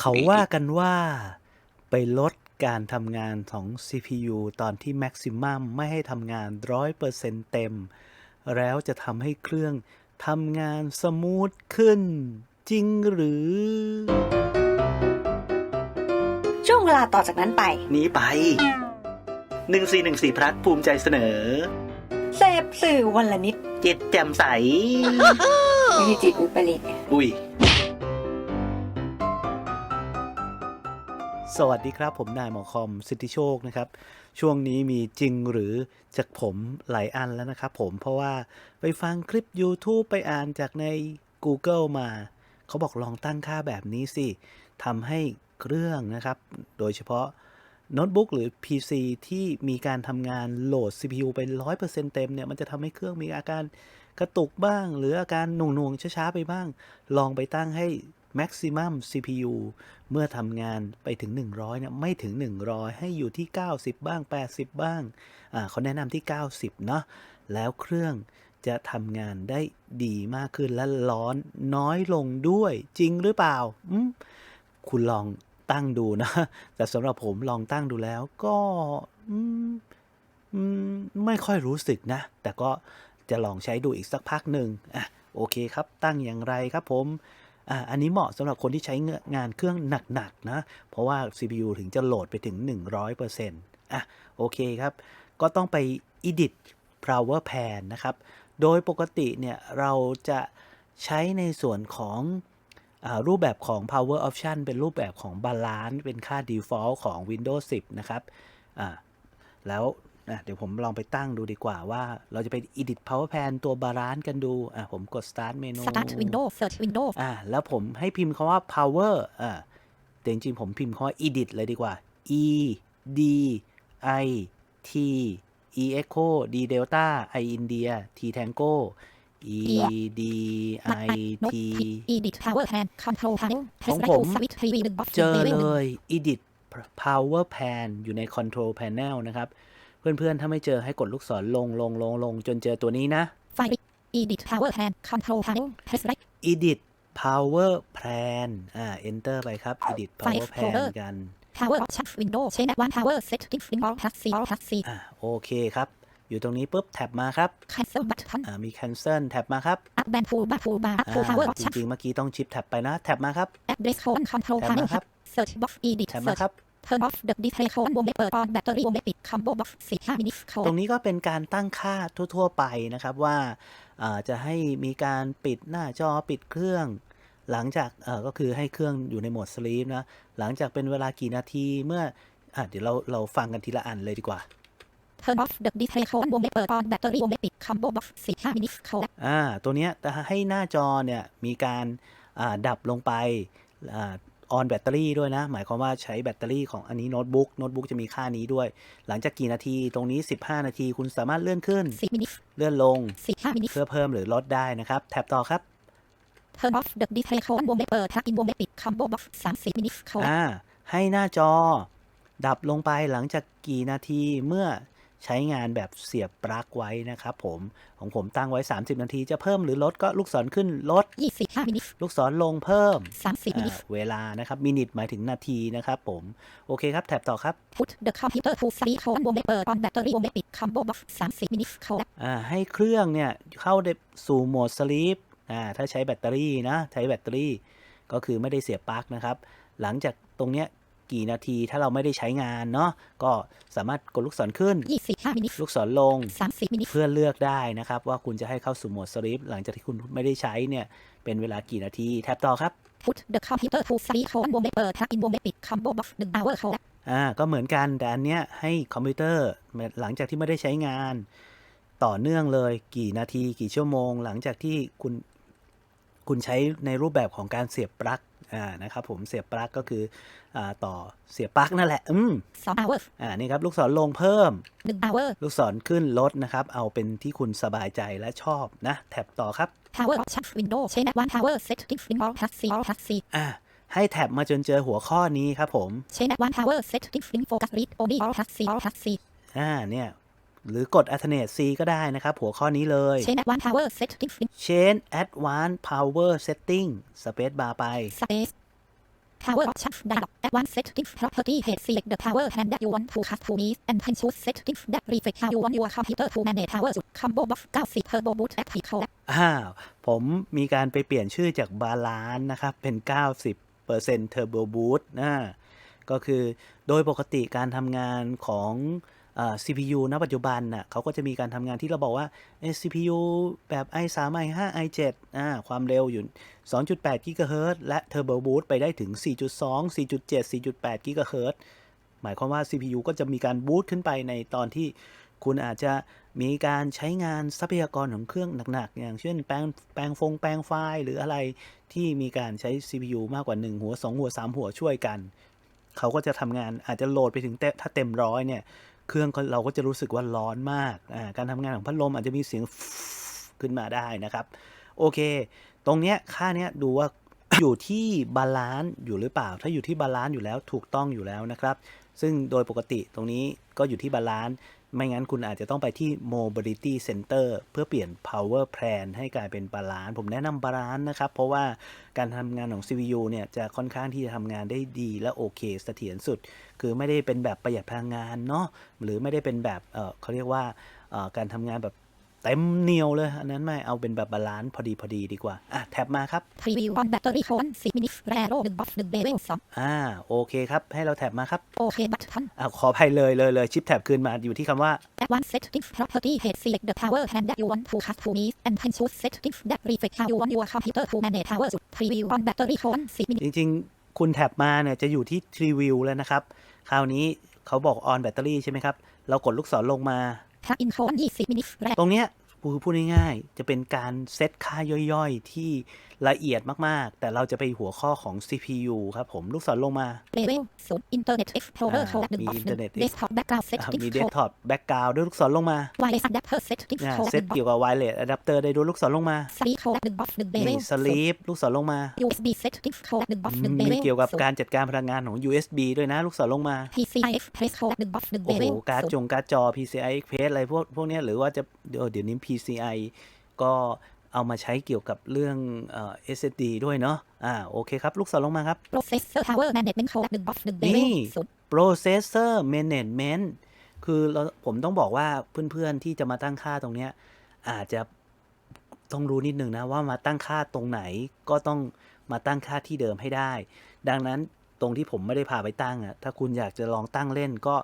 เขาว่ากันว่าไปลดการทำงานของ CPU ตอนที่ Maximum ไม่ให้ทำงาน 100%เต็ม แล้วจะทำให้เครื่องทำงานสมูทขึ้น จริงหรือ ช่วงเวลาต่อจากนั้นไป นี้ไป 1414พลัดภูมิใจเสนอ เสพสื่อวันละนิด จิตแจ่มใสไม่ใช่จิตอุปริตอุ้ย สวัสดีครับ ผมนายหมอคอมสิทธิโชคนะครับ ช่วงนี้มีจริงหรือจากผมหลายอันแล้วนะครับผมเพราะว่าไปฟังคลิป YouTube ไปอ่านจากใน Google มา เขาบอกลองตั้งค่าแบบนี้สิทำให้เครื่องนะครับ โดยเฉพาะโน้ตบุ๊กหรือ PC ที่มีการทำงานโหลด CPU ไป 100%เต็มเนี่ย มันจะทำให้เครื่องมีอาการกระตุกบ้าง หรืออาการหน่วงๆช้าๆไปบ้าง ลองไปตั้งให้ maximum CPU เมื่อทำงานไปถึง 100เนี่ยไม่ถึง 100 ให้อยู่ที่ 90 บ้าง 80 บ้างอ่าเขาแนะนำที่ 90 เนาะแล้วเครื่องจะทำงานได้ดีมากขึ้นและร้อนน้อยลงด้วยจริงหรือเปล่าอืมคุณลองตั้งดูนะ แต่สำหรับผมลองตั้งดูแล้วก็อืมอืมไม่ค่อยรู้สึกนะ แต่ก็จะลองใช้ดูอีกสักพักหนึ่งอะโอเคครับตั้งอย่างไรครับผม อ่าอันนี้เหมาะสำหรับคนที่ใช้งานเครื่องหนักๆนะ เพราะว่า CPU ถึงจะโหลดไปถึง 100%อะโอเคครับ ก็ต้องไป edit power pan นะครับ โดยปกติเนี่ยเราจะใช้ในส่วนของอารูปแบบของ power option เป็นรูปแบบของ balance เป็นค่า default ของ Windows 10 นะครับอ่าแล้ว อะเดี๋ยวผมลองไปตั้งดูดีกว่าว่า เราจะไป edit power pan ตัว balance กันดูอะผมกด start menu Start Windows Search Windows อ่าแล้วผมให้พิมพ์คำว่า power อ่าแต่จริงๆผมพิมพ์คำว่า edit เลยดีกว่า e d i t e echo d delta i india t tango e d i t Edit Power Pan Control Panel ของ Press ผม Right to Switch TV 1 Box เจอ Level เล1ย edit power pan อยู่ใน control panel นะครับ เพื่อนๆ ถ้าไม่เจอให้กดลูกศรลงลงลงลงจนเจอตัวนี้นะ File Edit Power Pan Control Panel Press Right edit power plan อ่า enter ไปครับ edit power Five plan folder กัน Power Option Windows Change Advanced Power Settings in All Plus C All Plus C อ่าโอเคครับ อยู่ตรงนี้ปุ๊บแท็บมาครับ Cancel Button อ่ามี cancel แท็บมาครับ Up Band Toolbar Toolbar อ่า Full Power จ Option ริงๆ เมื่อกี้ต้องชิปแท็บไปนะ แท็บมาครับ Address Colon Control แท็บ Panel มาครับ Search Box Edit แท็บมา Search ครับ Turn off the display colon วงเล็บเปิด on battery วงเล็บปิด combo box 45 minutes ตร colon งนี้ก็เป็นการตั้งค่าทั่ว ๆ ไปนะครับว่าอ่าจะให้มีการปิดหน้าจอปิดเครื่อง หลังจากเอ่อก็คือให้เครื่องอยู่ในโหมดสลีปนะ หลังจากเป็นเวลากี่นาทีเมื่ออะเดี๋ยวเราเราฟังกันทีละอันเลยดีกว่า Turn off the display colon วงเล็บเปิด on battery วงเล็บปิด combo box 45 minutes colon อ่าตัวเนี้ยจะให้หน้าจอเนี่ยมีการอ่าดับลงไป อ่าออนแบตเตอรี่ด้วยนะ หมายความว่าใช้แบตเตอรี่ของอันนี้โน้ตบุ๊กโน้ตบุ๊กจะมีค่านี้ด้วย หลังจากกี่นาทีตรงนี้ 15 นาที คุณสามารถเลื่อนขึ้น10 minutes เลื่อนลง45 minutes เพื่อเพิ่มหรือลดได้นะครับ แท็บต่อครับ Turn off the display colon วงเล็บเปิด plug in วงเล็บปิด combo box 30 minutes colon อ่าให้หน้าจอ ดับลงไปหลังจากกี่นาทีเมื่อ ใช้งานแบบเสียบปลั๊กไว้นะครับผมของผมตั้งไว้ 30 นาทีจะเพิ่มหรือลดก็ลูกศรขึ้นลด 25 minutes ลูกศรลงเพิ่ม30อ่า minutes เวลานะครับมินิทหมายถึงนาทีนะครับผมโอเคครับแท็บต่อครับ Put the computer to sleep colon วงเล็บเปิด on battery วงเล็บปิด combo box 30 minutes colon อ่าให้เครื่องเนี่ยเข้าได้สู่โหมดสลีปอ่าถ้าใช้แบตเตอรี่นะใช้แบตเตอรี่ก็คือไม่ได้เสียบปลั๊กนะครับ หลังจากตรงเนี้ย กี่นาทีถ้าเราไม่ได้ใช้งานเนาะก็สามารถกดลูกศรขึ้น 25 minutes ลูกศรลง 30 minutes เพื่อเลือกได้นะครับ ว่าคุณจะให้เข้าสู่โหมดสลีปหลังจากที่คุณไม่ได้ใช้เนี่ยเป็นเวลากี่นาทีแท็บต่อครับ Put the computer to sleep colon วงเล็บเปิด plug in วงเล็บปิด combo box 1 hour colon อ่าก็เหมือนกันแต่อันเนี้ยให้คอมพิวเตอร์หลังจากที่ไม่ได้ใช้งาน ต่อเนื่องเลยกี่นาทีกี่ชั่วโมง หลังจากที่คุณคุณใช้ในรูปแบบของการเสียบปลั๊ก อ่านะครับผมเสียบปลั๊กก็คืออ่าต่อเสียบปลั๊กนั่นแหละอืม2 hours อ่านี่ครับลูกศรลงเพิ่ม1 hour ลูกศรขึ้นลดนะครับ เอาเป็นที่คุณสบายใจและชอบนะ แท็บต่อครับ power option window change advanced power settings in all plus C all plus C อ่าให้แท็บมาจนเจอหัวข้อนี้ครับผม change advanced power settings in focus read only all plus C all plus C อ่าเนี่ย หรือกด alternate C ก็ได้นะครับ หัวข้อนี้เลย change advanced power settings in Change Advanced Power Setting Space Bar ไป space Power options dialog. Advanced settings property page. Select the power hand that you want to customize and then choose settings that reflect how you want your computer to manage power. Combo box 90 Turbo Boot Apple. อ้าวผมมีการไปเปลี่ยนชื่อจากบาลานนะครับ เป็น 90% Turbo Boost นะก็คือโดยปกติการทำงานของเอ่อ CPU ณปัจจุบันน่ะเขาก็จะมีการทำงานที่เราบอกว่าเอ่อ CPU แบบ i3 i5 i7 อ่าความเร็วอยู่ 2.8 GHz และ Turbo Boost ไปได้ถึง 4.2 4.7 4.8 GHz หมายความว่า CPU ก็จะมีการบูตขึ้นไปในตอนที่คุณอาจจะมีการใช้งานทรัพยากรของเครื่องหนักๆ อย่างเช่นแปลงแปลงฟงแปลงไฟล์หรืออะไรที่มีการใช้ CPU มากกว่า 1 หัว 2 หัว 3 หัวช่วยกัน เขาก็จะทำงานอาจจะโหลดไปถึงเต็มถ้าเต็มร้อยเนี่ย เครื่องเราก็จะรู้สึกว่าร้อนมาก การทำงานของพัดลมอาจจะมีเสียงขึ้นมาได้นะครับ โอเค ตรงเนี้ยค่าเนี้ยดูว่าอยู่ที่บาลานซ์อยู่หรือเปล่า ถ้าอยู่ที่บาลานซ์อยู่แล้วถูกต้องอยู่แล้วนะครับ ซึ่งโดยปกติตรงนี้ก็อยู่ที่บาลานซ์ ไม่งั้นคุณอาจจะต้องไปที่ mobility center เพื่อเปลี่ยน power plan ให้กลายเป็นบาลานซ์ผมแนะนำบาลานซ์นะครับ เพราะว่าการทำงานของ CPU เนี่ยจะค่อนข้างที่จะทำงานได้ดีและโอเคเสถียรสุด คือไม่ได้เป็นแบบประหยัดพลังงานเนาะหรือไม่ได้เป็นแบบเออเขาเรียกว่าการทำงานแบบ เต็มเหนียวเลย อันนั้นไม่เอาเป็นแบบบาลานซ์พอดีพอดีดีกว่า อะ แท็บมาครับ Preview on battery colon 10 minutes. Rare 1 box 1 level 2. อ่า โอเคครับ ให้เราแท็บมาครับ OK button. อ่าขออภัยเลยเลยเลยชิปแท็บคืนมาอยู่ที่คำว่า Advanced settings property page. Select the power hand that you want to customize and then choose settings that reflect how you want your computer to manage power. Preview on battery colon 10 minutes. จริงๆ คุณแท็บมาเนี่ยจะอยู่ที่ Tree View แล้วนะครับ คราวนี้เขาบอก on battery ใช่ไหมครับ เรากดลูกศรลงมา Plug in colon 20 minutes. Rare ตรงเนี้ยคือพูดง่ายๆ จะเป็นการเซตค่าย่อยๆ ที่ ละเอียดมากๆ แต่เราจะไปหัวข้อของ CPU ครับผม ลูกศรลงมา level 0 Internet Explorer อ่า colon 1มี box Internet 1 Desktop background อ่า settings มี colon desktop background ด้วยลูกศรลงมา wireless adapter settings อ่า colon เซต1 box เกี่ยวกับ wireless adapter ได้ด้วยลูกศรลงมา sleep colon 1 box 1มี level 0 sleep ลูกศรลงมา USB settings colon 1 box 1มี level เกี่ยวกับ0การจัดการพลังงานของ USB ด้วยนะ ลูกศรลงมา PCI Express colon 1 box 1โอ้โห level การ์ด0จงการ์ดจอ PCI Express อะไรพวกพวกเนี้ยหรือว่าจะเดี๋ยวเดี๋ยวนี้ PCI ก็ เอามาใช้เกี่ยวกับเรื่องเอ่อ SSD ด้วยเนาะอ่าโอเคครับ ลูกศรลงมาครับ processor power management colon 1 box 1นี่ level 0 processor management คือเราผมต้องบอกว่าเพื่อนๆที่จะมาตั้งค่าตรงเนี้ยอาจจะต้องรู้นิดนึงนะว่ามาตั้งค่าตรงไหนก็ต้องมาตั้งค่าที่เดิมให้ได้ ดังนั้นตรงที่ผมไม่ได้พาไปตั้งอะถ้าคุณอยากจะลองตั้งเล่นก็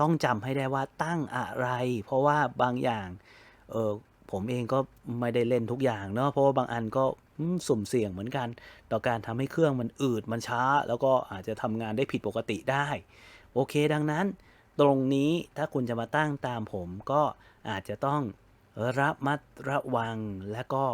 ต้องจำให้ได้ว่าตั้งอะไร เพราะว่าบางอย่างเออ ผมเองก็ไม่ได้เล่นทุกอย่างเนาะเพราะว่าบางอันก็สุ่มเสี่ยงเหมือนกัน ต่อการทำให้เครื่องมันอืดมันช้า แล้วก็อาจจะทำงานได้ผิดปกติได้ โอเคดังนั้น ตรงนี้ถ้าคุณจะมาตั้งตามผมก็อาจจะต้องระมัดระวังและก็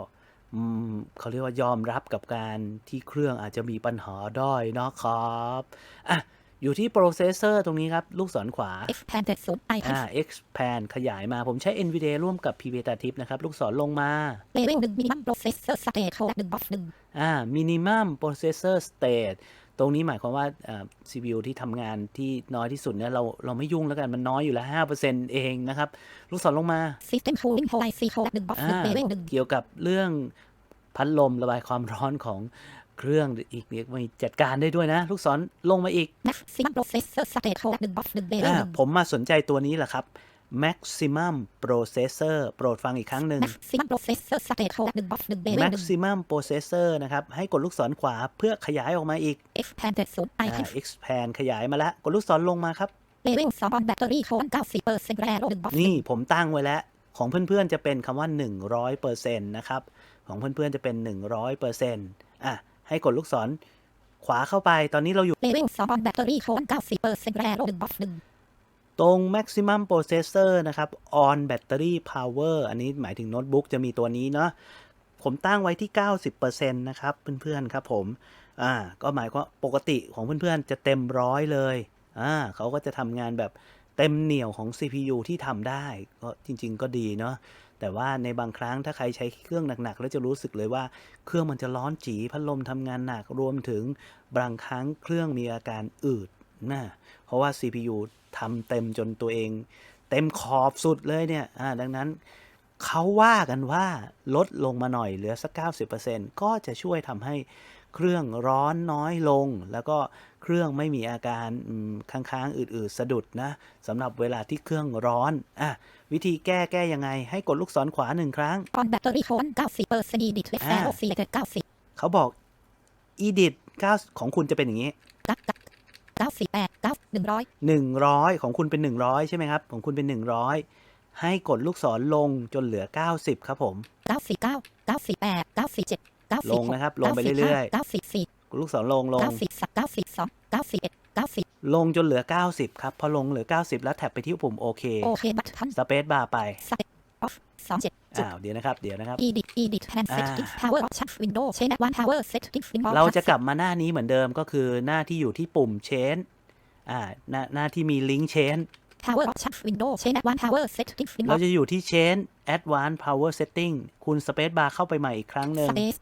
เขาเรียกว่ายอมรับกับการที่เครื่องอาจจะมีปัญหาได้นะครับอะ อยู่ที่โปรเซสเซอร์ตรงนี้ครับ ลูกศรขวา expanded 0อ่า icon expand ขยายมาผมใช้ NVIDIA ร่วมกับ p v t a t i p นะครับ ลูกศรลงมา level 1 minimum processor state colon 1 box 1อ่า minimum processor state ตรงนี้หมายความว่าอ่า CPU ที่ทำงานที่น้อยที่สุดเนี่ยเราเราไม่ยุ่งแล้วกันมันน้อยอยู่แล้ว 5%เองนะครับ ลูกศรลงมา system cooling hole IC colon 1 box อ่า1 level 1เกี่ยวกับเรื่องพัดลมระบายความร้อนของ เครื่องอีกเรียกว่าจัดการได้ด้วยนะ ลูกศรลงมาอีก maximum processor state colon 1 box 1 level อ่า1ผมมาสนใจตัวนี้แหละครับ maximum processor โปรดฟังอีกครั้งหนึ่ง maximum processor state colon 1 box 1 level 1 maximum processor นะครับ ให้กดลูกศรขวาเพื่อขยายออกมาอีก expanded 0อ่า icon expand ขยายมาแล้วกดลูกศรลงมาครับ level 2 on battery colon 90% rare 1 box นี่ผมตั้งไว้แล้ว ของเพื่อนๆจะเป็นคำว่า 100%นะครับ ของเพื่อนๆจะเป็น 100%อะ ให้กดลูกศรขวาเข้าไป ตอนนี้เราอยู่ level 2 on battery colon 90% rare 1 box 1ตรง maximum processor นะครับ on battery power อันนี้หมายถึงโน้ตบุ๊กจะมีตัวนี้เนาะ ผมตั้งไว้ที่ 90%นะครับ เพื่อนๆ ครับผม อ่า ก็หมายความปกติของเพื่อนๆ จะเต็มร้อยเลย อ่า เขาก็จะทำงานแบบเต็มเหนี่ยวของ CPU ที่ทำได้ ก็จริงๆ ก็ดีเนาะ แต่ว่าในบางครั้งถ้าใครใช้เครื่องหนักๆ แล้วจะรู้สึกเลยว่าเครื่องมันจะร้อนจีพัดลมทำงานหนักรวมถึงบางครั้งเครื่องมีอาการอืดนะเพราะว่า CPU ทำเต็มจนตัวเอง เต็มขอบสุดเลยเนี่ยดังนั้นเขาว่ากันว่าลดลงมาหน่อยเหลือสัก 90%ก็จะช่วยทำให้เครื่องร้อนน้อยลง แล้วก็ เครื่องไม่มีอาการอืมค้างๆอืดๆสะดุดนะสำหรับเวลาที่เครื่องร้อนอะวิธีแก้แก้ยังไง ให้กดลูกศรขวาหนึ่งครั้ง on battery phone 90% edit left อ่า arrow selected 90เขาบอก edit 9ของคุณจะเป็นอย่างนี้กักกัก98 9 100 100 ของคุณเป็น 100 ใช่ไหมครับ ของคุณเป็น 100 ให้กดลูกศรลงจนเหลือ 90 ครับผม99 98 97 96ลงนะครับ ลงไปเรื่อยๆ 94กดลูกศรลงลง 93 92 91 90ลงจนเหลือ 90 ครับ พอลงเหลือ 90 แล้วแท็บไปที่ปุ่มโอเคโอเค button สเปซบาร์ไป set off 27จุดอ้าวเดี๋ยวนะครับ เดี๋ยวนะครับ edit edit hand อ่า settings power option window change one power settings window เราจะกลับมาหน้านี้เหมือนเดิมก็คือหน้าที่อยู่ที่ปุ่ม change อ่าหน้าหน้าที่มีลิงก์ change power option window change one power settings เรา window จะอยู่ที่ change advanced power setting คุณสเปซบาร์เข้าไปใหม่อีกครั้งหนึ่ง space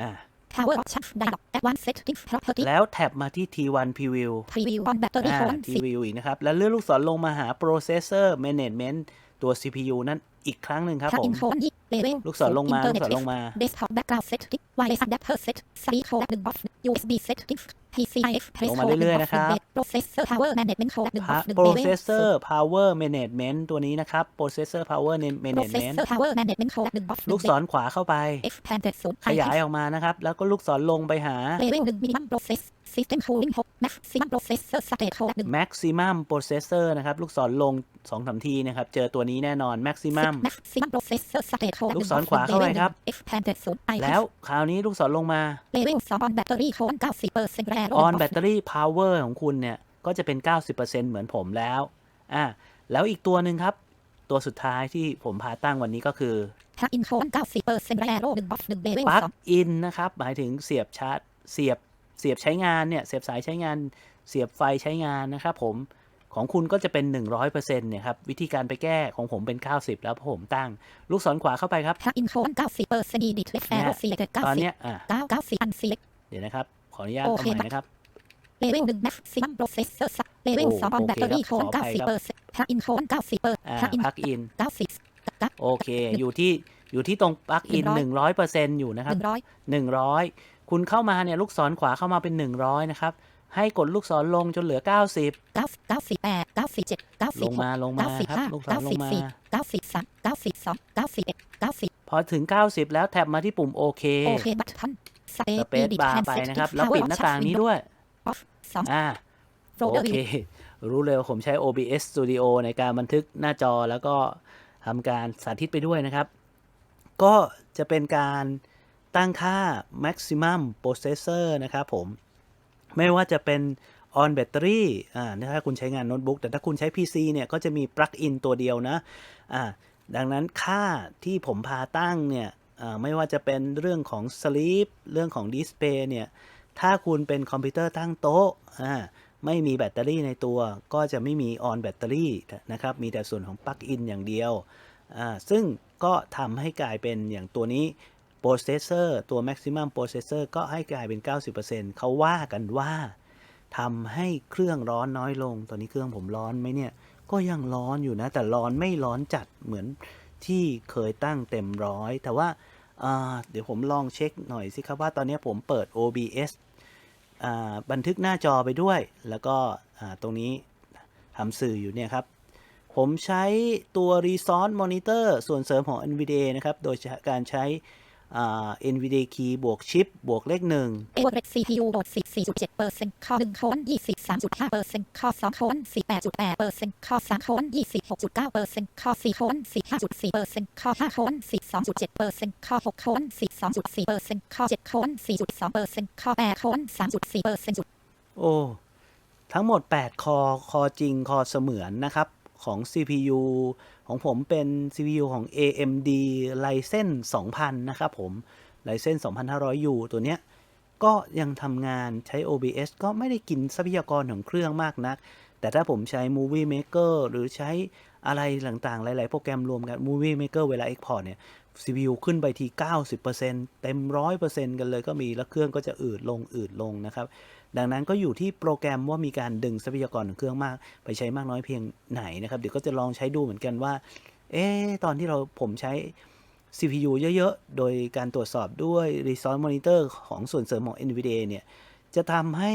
อ่า power option dialog advanced settings property แล้วแท็บมาที่ T1 preview preview on battery อ่า phone 10 preview อีกนะครับ แล้วเลื่อนลูกศรลงมาหา processor management ตัว CPU นั่นอีกครั้งหนึ่งครับผม plugin phone 20 level ลูกศรลงมาลูก internet ศรลงมา desktop background settings wireless adapter set sleep code 1 box USB settings PCIe press ลงมา code เรื่อยๆ1 box นะครับ1 processor power management code 1 box 1 level processor power management ตัวนี้นะครับ processor power management processor power management code 1 box 1ลูกศรขวาเข้าไป expanded zone ขยายออกมานะครับ แล้วก็ลูกศรลงไปหา level 1 minimum process system cooling 6 maximum processor state code 1 maximum processor นะครับ ลูกศรลง2อสทีนะครับ เจอตัวนี้แน่นอน maximum maximum processor state code ลูกศรขวาเข้าไปครับ expanded zone icon แล้วคราวนี้ลูกศรลงมา level 2 on battery code 90% rare on battery power ของคุณเนี่ยก็จะเป็น 90%เหมือนผมแล้วอะแล้วอีกตัวหนึ่งครับ ตัวสุดท้ายที่ผมพาตั้งวันนี้ก็คือ plug in code 90% rare 1 box 1 level ปลั๊ก2อินนะครับ หมายถึงเสียบชาร์จเสียบเสียบใช้งานเนี่ย เสียบสายใช้งาน เสียบไฟใช้งานนะครับผมของคุณก็จะเป็น 100%เนี่ยครับ วิธีการไปแก้ของผมเป็น 90 แล้วเพราะผมตั้ง ลูกศรขวาเข้าไปครับ plug in code 90% edit left arrow selected ตอน90เนี้ยอะ9 90 unselect เดี๋ยวนะครับข ออนุญาตโอเอาเคใหม่นะครับ level 1 maximum processor sa- level โอ้2 on โอเค battery ครับ code ขออภัยครับ90% plug in code 90%อ่า plug in พักอิน90กับโอเค อยู่ที่อยู่ที่ตรงปลั๊กอิน100 100%อยู่นะครับ100 100คุณเข้ามาเนี่ยลูกศรขวาเข้ามาเป็น100นะครับ ให้กดลูกศรลงจนเหลือ90 9 98 97 96ลงมาลงมาครับลูกศรลงมา94 93 92 91 90พอถึง 90 แล้วแท็บมาที่ปุ่มโอเคโอเค button สเปซบาร์ไปนะครับ แล้วปิดหน้าต่างนี้ด้วย off 2อ่าโอ folder เค view รู้เลยว่าผมใช้ OBS Studio ในการบันทึกหน้าจอแล้วก็ทำการสาธิตไปด้วยนะครับ ก็จะเป็นการตั้งค่า maximum processor นะครับผม ไม่ว่าจะเป็น on battery อ่าถ้าคุณใช้งานโน้ตบุ๊ก แต่ถ้าคุณใช้ PC เนี่ย ก็จะมี plug in ตัวเดียวนะ อ่า ดังนั้นค่าที่ผมพาตั้งเนี่ยอ่า ไม่ว่าจะเป็นเรื่องของ sleep เรื่องของ display เนี่ย ถ้าคุณเป็นคอมพิวเตอร์ตั้งโต๊ะไม่มีแบตเตอรี่ในตัว ก็จะไม่มี on แบตเตอรี่นะครับ มีแต่ส่วนของ plug in อย่างเดียว ซึ่งก็ทำให้กลายเป็นอย่างตัวนี้ processor ตัว maximum processor ก็ให้กลายเป็น 90%เขาว่ากันว่าทำให้เครื่องร้อนน้อยลง ตอนนี้เครื่องผมร้อนไหมเนี่ย ก็ยังร้อนอยู่นะ แต่ร้อนไม่ร้อนจัดเหมือน ที่เคยตั้งเต็มร้อย แต่ว่าาเดี๋ยวผมลองเช็คหน่อยสิครับว่าตอนนี้ผมเปิด OBS บันทึกหน้าจอไปด้วย แล้วก็ตรงนี้ทำสื่ออยู่เนี่ยครับ ผมใช้ตัว Resource Monitor ส่วนเสริมของ NVIDIA นะครับ โดยการใช้ อ่า NVIDIA Key บวกชิปบวกเลขหนึ่ง Average CPU โหลด14.7%ข้อ1โคน23.5%ข้อ2โคน18.8%ข้อ3โคน26.9%ข้อ4โคน45.4%ข้อ5โคน42.7%ข้อ6โคน42.4%ข้อ7โคน4.2%ข้อ8โคน3.4%โอ้ทั้งหมด 8 คอ คอจริง คอเสมือนนะครับ ของ CPU ของผมเป็น CPU ของ AMD Ryzen 2000 นะครับผม Ryzen 2500U ตัวเนี้ยก็ยังทำงานใช้ OBS ก็ไม่ได้กินทรัพยากรของเครื่องมากนัก แต่ถ้าผมใช้ Movie Maker หรือใช้อะไรต่างๆ หลาย ๆ โปรแกรมรวมกัน Movie Maker เวลา Export เนี่ย CPU ขึ้นไปที 90%เต็ม 100%กันเลยก็มี แล้วเครื่องก็จะอืดลง อืดลงนะครับ ดังนั้นก็อยู่ที่โปรแกรมว่ามีการดึงทรัพยากรของเครื่องมาก ไปใช้มากน้อยเพียงไหนนะครับเดี๋ยวก็จะลองใช้ดูเหมือนกันว่า เอ๊ตอนที่เราผมใช้ CPU เยอะๆ โดยการตรวจสอบด้วย Resource Monitor ของส่วนเสริมของ NVIDIA เนี่ย จะทำให้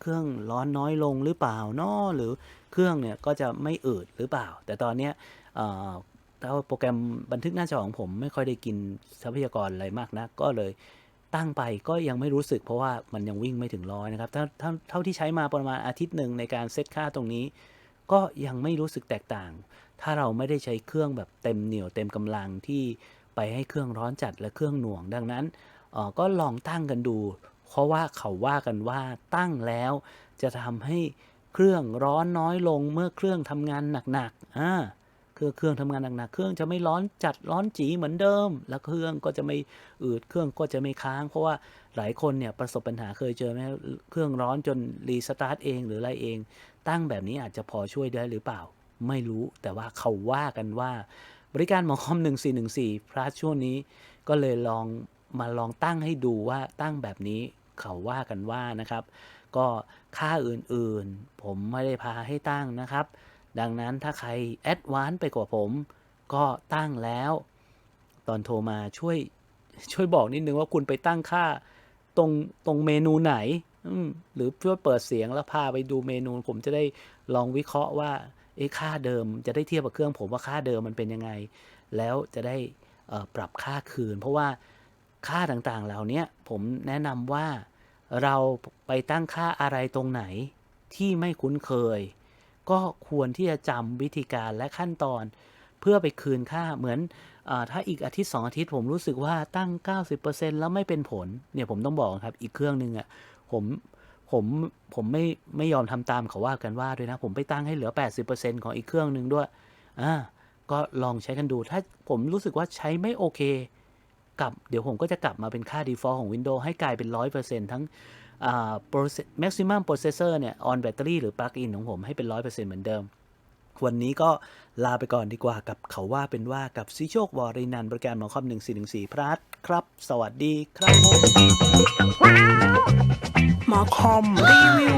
เครื่องร้อนน้อยลงหรือเปล่าเนาะหรือเครื่องเนี่ยก็จะไม่อืดหรือเปล่า แต่ตอนนี้ถ้าโปรแกรมบันทึกหน้าจอของผมไม่ค่อยได้กินทรัพยากรอะไรมากนะก็เลย ตั้งไปก็ยังไม่รู้สึกเพราะว่ามันยังวิ่งไม่ถึงร้อยนะครับถ้าถ้าเท่าที่ใช้มาประมาณอาทิตย์หนึ่งในการเซตค่าตรงนี้ ก็ยังไม่รู้สึกแตกต่าง ถ้าเราไม่ได้ใช้เครื่องแบบเต็มเหนียวเต็มกำลังที่ไปให้เครื่องร้อนจัดและเครื่องหน่วง ดังนั้นก็ลองตั้งกันดู เพราะว่าเขาว่ากันว่าตั้งแล้วจะทำให้เครื่องร้อนน้อยลงเมื่อเครื่องทำงานหนักๆอ่า คือเครื่องทำงานหนักๆเครื่องจะไม่ร้อนจัดร้อนจีเหมือนเดิม แล้วเครื่องก็จะไม่อืดเครื่องก็จะไม่ค้าง เพราะว่าหลายคนเนี่ยประสบปัญหาเคยเจอไหมเครื่องร้อนจนรีสตาร์ทเองหรืออะไรเอง ตั้งแบบนี้อาจจะพอช่วยได้หรือเปล่า ไม่รู้แต่ว่าเขาว่ากันว่า บริการหมอคอม 1414พลัสช่วงนี้ก็เลยลองมาลองตั้งให้ดูว่าตั้งแบบนี้เขาว่ากันว่านะครับ ก็ค่าอื่นๆ ผมไม่ได้พาให้ตั้งนะครับ ดังนั้นถ้าใครแอดวานไปกว่าผม ก็ตั้งแล้ว ตอนโทรมาช่วยช่วยบอกนิดนึงว่าคุณไปตั้งค่าตรงตรงเมนูไหนหรือเพื่อเปิดเสียงแล้วพาไปดูเมนูผมจะได้ลองวิเคราะห์ว่าเอ๊ะค่าเดิมจะได้เทียบกับเครื่องผมว่าค่าเดิมมันเป็นยังไง แล้วจะได้ปรับค่าคืน เพราะว่าค่าต่างๆเหล่านี้ผมแนะนำว่าเราไปตั้งค่าอะไรตรงไหนที่ไม่คุ้นเคย ก็ควรที่จะจำวิธีการและขั้นตอน เพื่อไปคืนค่าเหมือนอถ้าอีกอาทิตย์สองอาทิตย์ผมรู้สึกว่าตั้ง 90%แล้วไม่เป็นผลเนี่ยผมต้องบอกครับอีกเครื่องหนึ่งอะผมผมผมไม่ไม่ยอมทำตามเขาว่ากันว่าด้วยนะ ผมไปตั้งให้เหลือ 80%ของอีกเครื่องหนึ่งด้วยอ่าก็ลองใช้กันดู ถ้าผมรู้สึกว่าใช้ไม่โอเคกลับ เดี๋ยวผมก็จะกลับมาเป็นค่า default ของ Windows ให้กลายเป็น 100%ทั้ง maximum processor เนี่ย on battery หรือ plug in ของผมให้เป็น 100%เหมือนเดิม วันนี้ก็ลาไปก่อนดีกว่ากับเขาว่าเป็นว่ากับซิโชควอรินันบริการหมอคอม1414พลัสครับ สวัสดีครับผมหมอคอมรีวิว